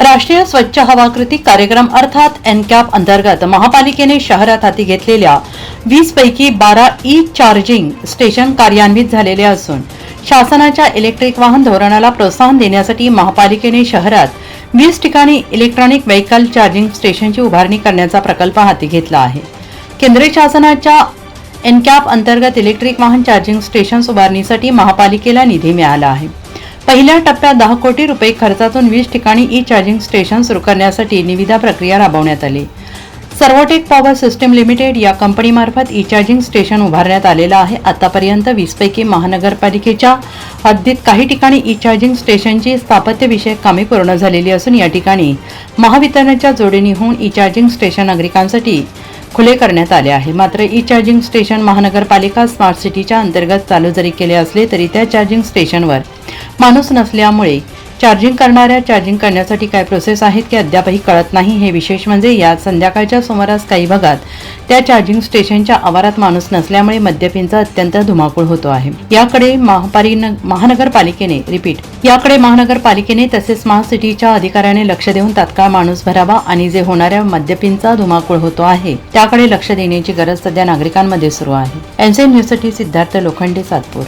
राष्ट्रीय स्वच्छ हवा कृती कार्यक्रम अर्थात एनकॅप अंतर्गत महापालिकेने शहरात हाती घेतलेल्या वीस पैकी बारा ई चार्जिंग स्टेशन कार्यान्वित झालेले असून शासनाच्या इलेक्ट्रिक वाहन धोरणाला प्रोत्साहन देण्यासाठी महापालिकेने शहरात वीस ठिकाणी इलेक्ट्रॉनिक व्हेकल चार्जिंग स्टेशनची उभारणी करण्याचा प्रकल्प हाती घेतला आहे. केंद्रीय शासनाच्या एनकॅप अंतर्गत इलेक्ट्रिक वाहन चार्जिंग स्टेशन्स उभारणीसाठी महापालिकेला निधी मिळाला आहे. पहिल्या टप्प्यात दहा कोटी रुपये खर्चातून वीस ठिकाणी ई चार्जिंग स्टेशन सुरू करण्यासाठी निविदा प्रक्रिया राबवण्यात आली. सर्वोटेक पॉवर सिस्टीम लिमिटेड या कंपनीमार्फत ई चार्जिंग स्टेशन उभारण्यात आलेलं आहे. आतापर्यंत वीसपैकी महानगरपालिकेच्या हद्दीत काही ठिकाणी ई चार्जिंग स्टेशनची स्थापत्यविषयक कामे पूर्ण झालेली असून या ठिकाणी महावितरणच्या जोडणीहून होऊन ई चार्जिंग स्टेशन नागरिकांसाठी खुले करण्यात आले आहे. मात्र ई चार्जिंग स्टेशन महानगरपालिका स्मार्ट सिटीच्या अंतर्गत चालू जरी केले असले तरी त्या चार्जिंग स्टेशनवर माणूस नसल्यामुळे चार्जिंग करणाऱ्या चार्जिंग करण्यासाठी काय प्रोसेस आहेत की अद्यापही कळत नाही. हे विशेष म्हणजे यात संध्याकाळच्या सुमारास काही भागात त्या चार्जिंग स्टेशनच्या आवारात माणूस नसल्यामुळे मद्यपींचा अत्यंत धुमाकूळ होतो आहे. याकडे महापालिन महानगरपालिकेने रिपीट याकडे महानगरपालिकेने तसेच स्मार्ट सिटीच्या अधिकाऱ्याने लक्ष देऊन तात्काळ माणूस भरावा आणि जे होणाऱ्या मद्यपींचा धुमाकूळ होतो आहे त्याकडे लक्ष देण्याची गरज सध्या नागरिकांमध्ये सुरू आहे. एनसीएन न्यूजसाठी सिद्धार्थ लोखंडे सातपूर.